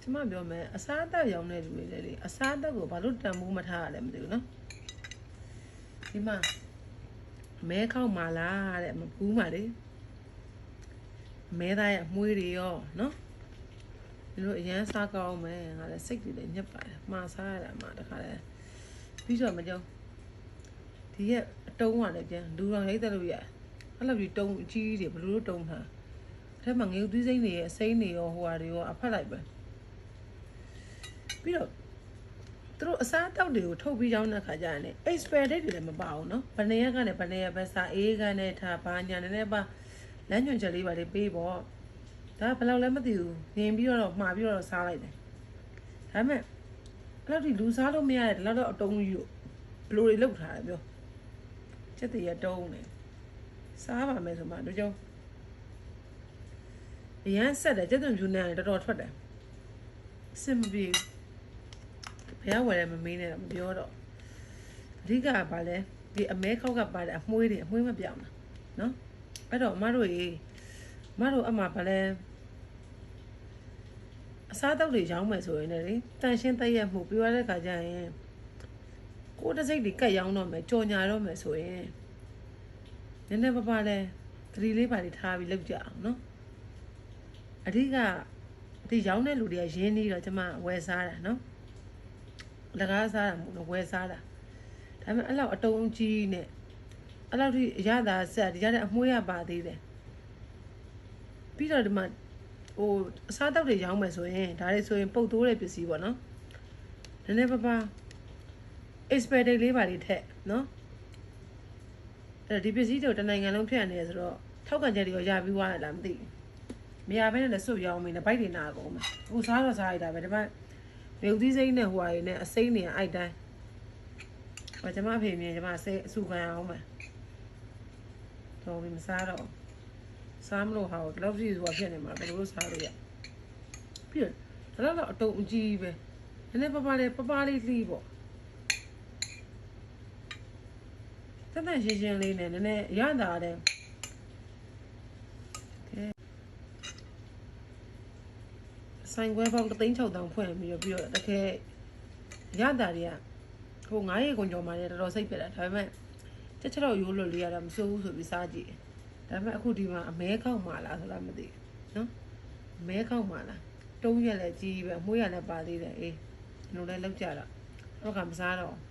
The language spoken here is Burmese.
ကျမပြောမယ်အစားအသောက်ရောင်းတဲ့လူတွေလေလေအစားအသောက်ကိုဘာလို့တန်ဖိုးမထားရလဲမသိဘူးနော်ဒီမှာမဲခောက်မာလားတဲ့မပူးပါလေမဲသားရဲ့အမွှေးတွေရောနော်ဒီလိုအရန်စားကောင်းမယ်ငါလည်းစိတ်တွေလည်းညစ်ပါတယ်မှာစားရတာမှတခါလဲပြီးတော့မကြောက်ဒီရဲ့အတုံးကလည်းပြန်လူတော်ရိတ်တယ်လို့ရအဲ့လိုကြီးတုံးအကြီးတွေဘယ်လိုလုပ်တုံးထားအဲ့ထဲမှာငေုတ်သီးစိမ့်တွေရဲ့အစိမ့်တွေရောဟိုဟာတွေရောအဖက်လိုက်ပဲ ပြီးတော့သူတို့အစားအသောက်တွေကိုထုတ်ပြီးရောင်းတဲ့ခါကျရင်လည်း expert date တွေလည်းမပါဘူးเนาะဘယ်နေရက်ကနေဘယ်နေရက်ပဲစားအေးကနေထားဘာညာနေနဲ့ပါလမ်းညွှန်ချက်လေးပါလေးပေးပေါ့ဒါကဘယ်လောက်လဲမသိဘူးငင်ပြီးတော့မှာပြီးတော့စားလိုက်တယ်ဒါပေမဲ့အဲ့လိုဒီလူစားလို့မရတဲ့ဒီလောက်တော့အတုံးကြီးတို့ဘယ်လိုတွေလောက်ထားတယ်ပြောချက်တည်းရတုံးနေစားပါမယ်ဆိုမှတို့ကြောင့်အရန်ဆက်တယ်ချက်သွန်ဖြူနေတယ်တော်တော်ထွက်တယ် အဆင်မပြေဘူး ဘယ်ကဝယ်လဲမမေးနဲ့တော့မပြောတော့အဓိကကဘာလဲဒီအမဲခောက်ကပါတဲ့အမွှေးတွေအမွှေးမပြောင်းတာနော်အဲ့တော့အမတို့ရေအမတို့အမှဘာလဲအစားအသောက်တွေရောင်းမယ်ဆိုရင်လည်းလေတန်ရှင်းတက်ရက်မှုပြောရတဲ့ခါကျရင်ကိုယ်တစ်စိတ်တွေကတ်ရောင်းတော့မယ်ကြော်ညာတော့မယ်ဆိုရင်နည်းနည်းပါးပါးလဲသတိလေးပါလေးထားပြီးလုပ်ကြအောင်နော်အဓိကဒီရောင်းတဲ့လူတွေကရင်းနှီးတော့ကျမဝယ်စားတာနော် လကားစားတာမဟုတ်ဘူးဝယ်စားတာဒါပေမဲ့အဲ့လောက်အတုံးကြီးနဲ့အဲ့လောက်ထိအရသာဆက်ဒီရတဲ့အမွှေးရပါသေးတယ်ပြီးတော့ဒီမှာဟိုအစားတောက်တွေရောင်းမယ်ဆိုရင်ဒါတွေဆိုရင်ပုတ်တိုးတဲ့ပစ္စည်းပေါ့နော်နည်းနည်းပါးပါး expert date လေးပါလေးထက်နော်အဲ့တော့ဒီပစ္စည်းတွေတနိုင်ငံလုံးဖြန့်နေရဆိုတော့ထောက်ကန်ချက်တွေရောရပြီးသွားရလားမသိဘူးမရဘဲနဲ့လည်းစွတ်ရောင်းမိနေဗိုက်တွေနာကုန်မှာအခုစားတော့စားရတာပဲဒါပေမဲ့ မြုပ်သီးစိမ့်နဲ့ဟိုဟာတွေနဲ့အစိမ့်နေအိုက်တိုင်းဟောကျမအဖေမြင်ကျမစိတ်အဆူခံအောင်မယ်တော့ဘယ်မစားတော့စားမလို့ဟာကိုဒီလောက်ကြီးဆိုတာဖြစ်နေမှာဘယ်လိုလုပ်စားလို့ရပြီးတော့ဒါတော့အတုံအကြီးပဲနည်းနည်းပပလေးပပလေးလှီးပေါ့တန်တန်ရှင်းရှင်းလေးနဲ့နည်းနည်းရတာတယ် ဆိုင်ခွဲပေါင်း3,600ဖွင့်ပြီးတော့ပြီးတော့တကယ်ရတာတွေကဟို9ရေခွန်ကျော်မှလည်းတော်တော်စိတ်ပြက်တာဒါပေမဲ့ချက်ချက်တော့ရိုးလို့လေးရတာမစိုးဘူးဆိုပြီးစားကြည့်တယ်ဒါပေမဲ့အခုဒီမှာအမဲခောက်မှလားဆိုတာမသိဘူးနော်အမဲခောက်မှလားတုံးရက်လည်းကြီးပဲအမွှေးရလည်းပါသေးတယ်အေးကျွန်တော်လည်းလောက်ကြတော့တော့ကမစားတော့ဘူး